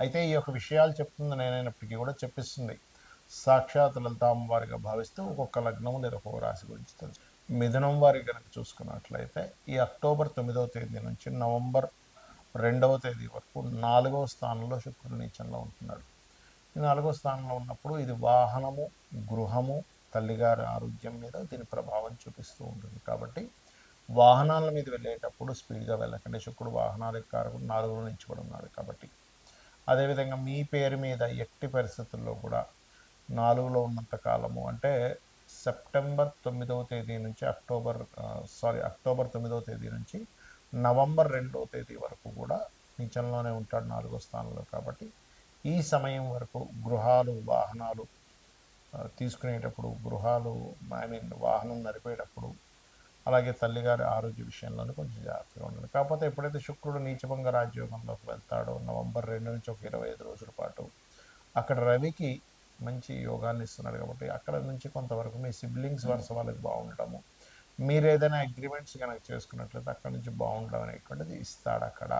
అయితే ఈ యొక్క విషయాలు చెప్తుంది నేనైనప్పటికీ కూడా చెప్పిస్తుంది. సాక్షాత్ లలితాంబవారిగా భావిస్తూ ఒక్కొక్క లగ్నం లేదా ఒక్కొక్క రాశి గురించి తెలుసు. మిథునం వారి కనుక చూసుకున్నట్లయితే ఈ అక్టోబర్ తొమ్మిదవ తేదీ నుంచి నవంబర్ రెండవ తేదీ వరకు నాలుగవ స్థానంలో శుక్రుడు నీచంలో ఉంటున్నాడు. ఈ నాలుగవ స్థానంలో ఉన్నప్పుడు ఇది వాహనము గృహము తల్లిగారి ఆరోగ్యం మీద దీని ప్రభావం చూపిస్తూ ఉంటుంది. కాబట్టి వాహనాల మీద వెళ్ళేటప్పుడు స్పీడ్గా వెళ్ళకండి. శుక్రుడు వాహనాలకు కారకుండా నాలుగులో నిలిచిపడి ఉన్నాడు కాబట్టి అదేవిధంగా మీ పేరు మీద ఎట్టి పరిస్థితుల్లో కూడా నాలుగులో ఉన్నంత కాలము అంటే సెప్టెంబర్ తొమ్మిదవ తేదీ నుంచి అక్టోబర్ సారీ అక్టోబర్ తొమ్మిదవ తేదీ నుంచి నవంబర్ రెండవ తేదీ వరకు కూడా నిజంలోనే ఉంటాడు నాలుగో స్థానంలో కాబట్టి ఈ సమయం వరకు గృహాలు వాహనాలు తీసుకునేటప్పుడు గృహాలు ఐ మీన్ వాహనం నడిపేటప్పుడు అలాగే తల్లిగారి ఆరోగ్య విషయంలోనూ కొంచెం జాగ్రత్తగా ఉండాలి కాకపోతే ఎప్పుడైతే శుక్రుడు నీచభంగ రాజ్యోగంలోకి వెళ్తాడో నవంబర్ రెండు నుంచి ఒక ఇరవై ఐదు రోజుల పాటు అక్కడ రవికి మంచి యోగాన్ని ఇస్తున్నాడు కాబట్టి అక్కడ నుంచి కొంతవరకు మీ సిబ్లింగ్స్ వరుస వాళ్ళకి బాగుండటము మీరు ఏదైనా అగ్రిమెంట్స్ కనుక చేసుకున్నట్లయితే అక్కడ నుంచి బాగుండడం అనేటువంటిది ఇస్తాడు అక్కడ.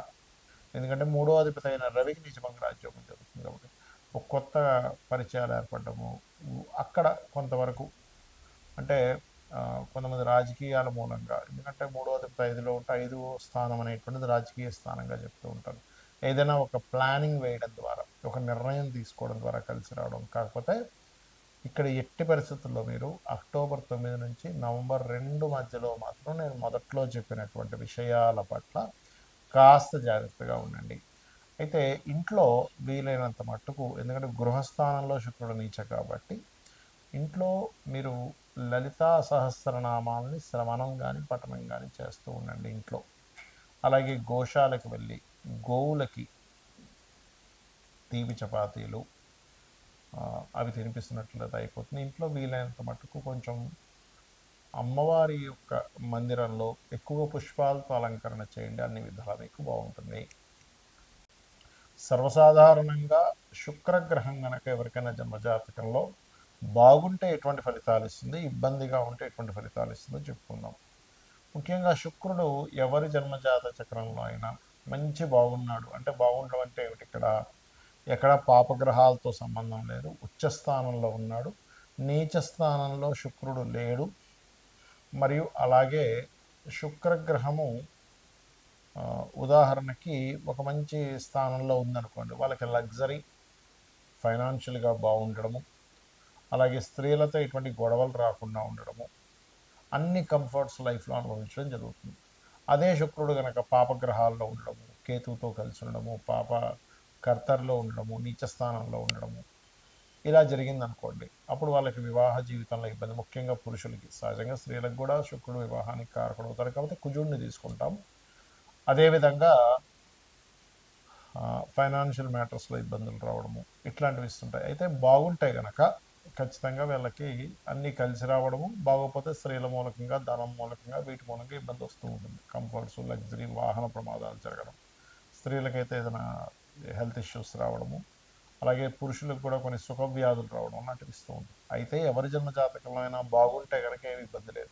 ఎందుకంటే మూడో అధిపతి అయిన రవికి నీచభంగ రాజ్యోగం జరుగుతుంది కాబట్టి ఒక కొత్త పరిచయాలు ఏర్పడము అక్కడ కొంతవరకు అంటే కొంతమంది రాజకీయాల మూలంగా. ఎందుకంటే మూడవది అధిపతి ఐదులో ఉంటే ఐదు స్థానం అనేటువంటిది రాజకీయ స్థానంగా చెప్తూ ఉంటారు. ఏదైనా ఒక ప్లానింగ్ వేయడం ద్వారా ఒక నిర్ణయం తీసుకోవడం ద్వారా కలిసి రావడం. కాకపోతే ఇక్కడ ఎట్టి పరిస్థితుల్లో మీరు అక్టోబర్ తొమ్మిది నుంచి నవంబర్ రెండు మధ్యలో మాత్రం నేను మొదట్లో చెప్పినటువంటి విషయాల పట్ల కాస్త జాగ్రత్తగా ఉండండి. అయితే ఇంట్లో వీలైనంత మట్టుకు ఎందుకంటే గృహస్థానంలో శుక్రుడు నీచ కాబట్టి ఇంట్లో మీరు లలితా సహస్రనామాలని శ్రవణం కానీ పఠనం కానీ చేస్తూ ఉండండి ఇంట్లో. అలాగే గోశాలకు వెళ్ళి గోవులకి తీపి చపాతీలు అవి తినిపిస్తున్నట్లయితే అయిపోతుంది. ఇంట్లో వీలైనంత మటుకు కొంచెం అమ్మవారి యొక్క మందిరంలో ఎక్కువ పుష్పాలతో అలంకరణ చేయండి. అన్ని విధాల మీకు బాగుంటుంది. సర్వసాధారణంగా శుక్రగ్రహం కనుక ఎవరికైనా జన్మజాతకంలో బాగుంటే ఎటువంటి ఫలితాలు ఇస్తుంది? ఇబ్బందిగా ఉంటే ఎటువంటి ఫలితాలు ఇస్తుందో చెప్పుకుందాం. ముఖ్యంగా శుక్రుడు ఎవరి జన్మజాత చక్రంలో అయినా మంచి బాగున్నాడు. అంటే బాగుండడం అంటే ఏమిటి? ఇక్కడ ఎక్కడ పాపగ్రహాలతో సంబంధం లేదు. ఉచ్చ స్థానంలో ఉన్నాడు. నీచ స్థానంలో శుక్రుడు లేడు. మరియు అలాగే శుక్రగ్రహము ఉదాహరణకి ఒక మంచి స్థానంలో ఉందనుకోండి. వాళ్ళకి లగ్జరీ ఫైనాన్షియల్గా బాగుండడము అలాగే స్త్రీలతో ఎటువంటి గొడవలు రాకుండా ఉండడము. అన్ని కంఫర్ట్స్ లైఫ్లో అనుభవించడం జరుగుతుంది. అదే శుక్రుడు కనుక పాపగ్రహాల్లో ఉండడము కేతువుతో కలిసి ఉండడము పాప కర్తర్లో ఉండడము నీచ స్థానంలో ఉండడము. ఇలా జరిగింది అనుకోండి అప్పుడు వాళ్ళకి వివాహ జీవితంలో ఇబ్బంది. ముఖ్యంగా పురుషులకి సహజంగా స్త్రీలకు కూడా శుక్రుడు వివాహానికి కారకుడవుతారు కాబట్టి కుజుడిని తీసుకుంటాం అదేవిధంగా ఫైనాన్షియల్ మ్యాటర్స్లో ఇబ్బందులు రావడము ఇట్లాంటివి ఇస్తుంటాయి. అయితే బాగుంటాయి కనుక ఖచ్చితంగా వీళ్ళకి అన్నీ కలిసి రావడము బాగోకపోతే స్త్రీల మూలకంగా ధనం మూలకంగా వీటి మూలంగా ఇబ్బంది వస్తూ ఉంటుంది. కంఫర్ట్స్ లగ్జరీ వాహన ప్రమాదాలు జరగడం స్త్రీలకైతే ఏదైనా హెల్త్ ఇష్యూస్ రావడము అలాగే పురుషులకు కూడా కొన్ని సుఖ వ్యాధులు రావడం లాంటివి ఇస్తూ ఉంటుంది అయితే ఎవరి జన్మ జాతకంలో అయినా బాగుంటే కనుక ఏమి ఇబ్బంది లేదు.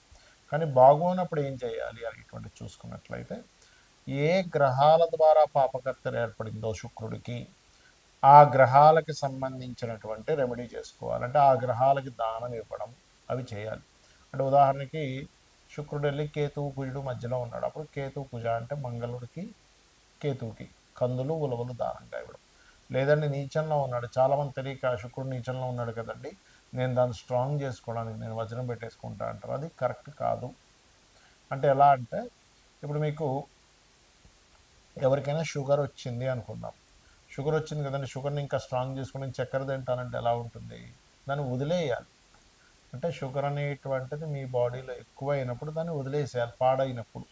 కానీ బాగోనప్పుడు ఏం చేయాలి అనేటువంటి చూసుకున్నట్లయితే ఏ గ్రహాల ద్వారా పాపకర్తలు ఏర్పడిందో శుక్రుడికి ఆ గ్రహాలకి సంబంధించినటువంటి రెమెడీ చేసుకోవాలంటే ఆ గ్రహాలకి దానం ఇవ్వడం అవి చేయాలి. అంటే ఉదాహరణకి శుక్రుడు వెళ్ళి కేతువు కుజుడు మధ్యలో ఉన్నాడు. అప్పుడు కేతువు కుజ అంటే మంగళుడికి కేతువుకి కందులు ఉలవలు దానంగా ఇవ్వడం. లేదండి నీచంలో ఉన్నాడు. చాలామంది తెలియక శుక్రుడు నీచంలో ఉన్నాడు కదండి. నేను దాన్ని స్ట్రాంగ్ చేసుకోవడానికి నేను వజ్రం పెట్టేసుకుంటా అంటారు. అది కరెక్ట్ కాదు. అంటే ఎలా అంటే ఇప్పుడు మీకు ఎవరికైనా షుగర్ వచ్చింది అనుకుందాం. షుగర్ వచ్చింది కదండి షుగర్ని ఇంకా స్ట్రాంగ్ చేసుకుని చక్కెర తింటానంటే ఎలా ఉంటుంది? దాన్ని వదిలేయాలి. అంటే షుగర్ అనేటువంటిది మీ బాడీలో ఎక్కువ అయినప్పుడు దాన్ని వదిలేసేయాలి పాడైనప్పుడు.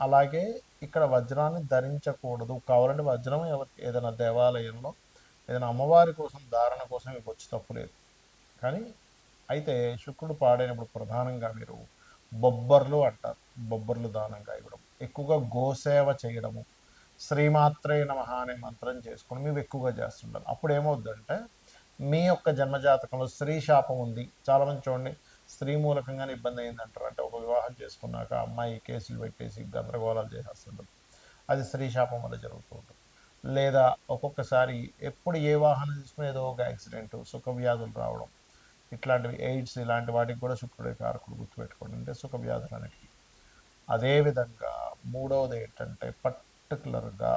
అలాగే ఇక్కడ వజ్రాన్ని ధరించకూడదు. కావాలంటే వజ్రం ఎవరికి ఏదైనా దేవాలయంలో ఏదైనా అమ్మవారి కోసం ధారణ కోసం మీకు వచ్చి తప్పులేదు కానీ అయితే శుక్రుడు పాడైనప్పుడు ప్రధానంగా మీరు బొబ్బర్లు అంటారు. బొబ్బర్లు దానంగా ఇవ్వడం. ఎక్కువగా గోసేవ చేయడము. శ్రీమాత్రే నమ అనే మంత్రం చేసుకుని మీరు ఎక్కువగా చేస్తుంటారు. అప్పుడు ఏమవుద్దంటే మీ యొక్క జన్మజాతకంలో స్త్రీ శాపం ఉంది. చాలామంది చూడండి స్త్రీ మూలకంగానే ఇబ్బంది అయిందంటారు. అంటే ఒక వివాహం చేసుకున్నాక అమ్మాయి కేసులు పెట్టేసి గందరగోళాలు చేసేస్తుంటారు. అది స్త్రీ శాపం వల్ల జరుగుతూ ఉంటుంది. లేదా ఒక్కొక్కసారి ఎప్పుడు ఏ వాహనం తీసుకుని ఏదో ఒక యాక్సిడెంట్ సుఖ వ్యాధులు రావడం ఇట్లాంటివి ఎయిడ్స్ ఇలాంటి వాటికి కూడా శుక్రుడే కారకుడు గుర్తుపెట్టుకోండి. అంటే సుఖ వ్యాధులు అనేటివి. అదేవిధంగా మూడవది ఏంటంటే పర్టికులర్గా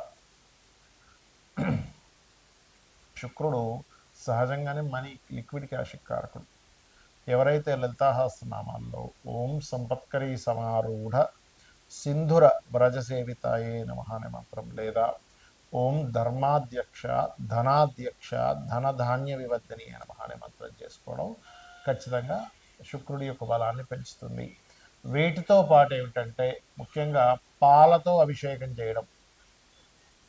శుక్రుడు సహజంగానే మనీ లిక్విడ్ క్యాష్ కారకుడు. ఎవరైతే లలితాహాస్నామాల్లో ఓం సంపత్కరీ సమారూఢ సింధుర వ్రజసేవితాయే నమ అనే మంత్రం లేదా ఓం ధర్మాధ్యక్ష ధనాధ్యక్ష ధనధాన్య వివర్ధని నమ అనే మంత్రం చేసుకోవడం ఖచ్చితంగా శుక్రుడి యొక్క బలాన్ని పెంచుతుంది. వీటితో పాటు ఏమిటంటే ముఖ్యంగా పాలతో అభిషేకం చేయడం.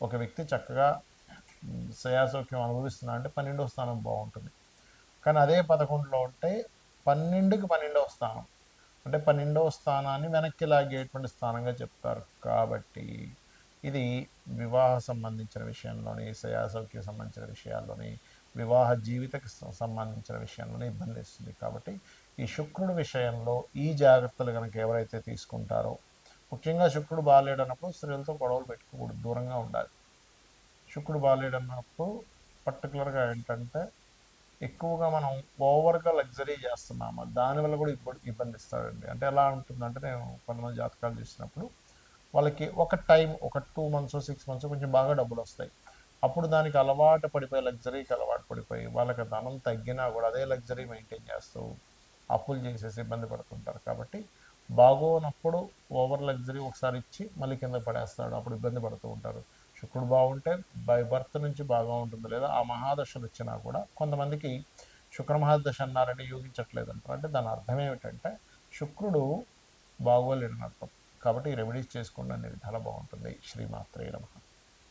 ఒక వ్యక్తి చక్కగా మ్, అనుభవిస్తున్నా అంటే పన్నెండవ స్థానం బాగుంటుంది. కానీ అదే పదకొండులో ఉంటే పన్నెండుకి పన్నెండవ స్థానం. అంటే పన్నెండవ స్థానాన్ని వెనక్కి లాగేటువంటి స్థానంగా చెప్తారు. కాబట్టి ఇది వివాహ సంబంధించిన విషయంలోని సయాసౌక్య సంబంధించిన విషయాల్లోని వివాహ జీవితకి సంబంధించిన విషయంలోనే ఇబ్బంది ఇస్తుంది కాబట్టి ఈ శుక్రుడి విషయంలో ఈ జాగ్రత్తలు కనుక ఎవరైతే తీసుకుంటారో ముఖ్యంగా శుక్రుడు బాగాలేడు అన్నప్పుడు స్త్రీలతో గొడవలు పెట్టుకోకూడదు దూరంగా ఉండాలి. శుక్రుడు బాగాలేడు అన్నప్పుడు పర్టికులర్గా ఏంటంటే ఎక్కువగా మనం ఓవర్గా లగ్జరీ చేస్తున్నాము. దానివల్ల కూడా ఇబ్బంది ఇబ్బంది ఇస్తాడండి. అంటే ఎలా ఉంటుందంటే నేను కొంతమంది జాతకాలు చూసినప్పుడు వాళ్ళకి ఒక టైం ఒక టూ మంత్స్ సిక్స్ మంత్స్ కొంచెం బాగా డబ్బులు వస్తాయి. అప్పుడు దానికి అలవాటు పడిపోయి లగ్జరీకి అలవాటు పడిపోయి వాళ్ళకి ధనం తగ్గినా కూడా అదే లగ్జరీ మెయింటైన్ చేస్తూ అప్పులు చేసేసి ఇబ్బంది పడుతుంటారు. కాబట్టి బాగోనప్పుడు ఓవర్ లగ్జరీ ఒకసారి ఇచ్చి మళ్ళీ కింద పడేస్తాడు. అప్పుడు ఇబ్బంది పడుతూ ఉంటారు. శుక్రుడు బాగుంటే బై బర్త్ నుంచి బాగా ఉంటుంది లేదా ఆ మహాదశలు వచ్చినా కూడా కొంతమందికి శుక్ర మహాదశ అన్నారంటే యోగించట్లేదు అంటారు అంటే దాని అర్థం ఏమిటంటే శుక్రుడు బాగోలేడని అర్థం కాబట్టి రెమెడీస్ చేసుకోండి. అనే విధాలు బాగుంటుంది. శ్రీమాత్రే నమః.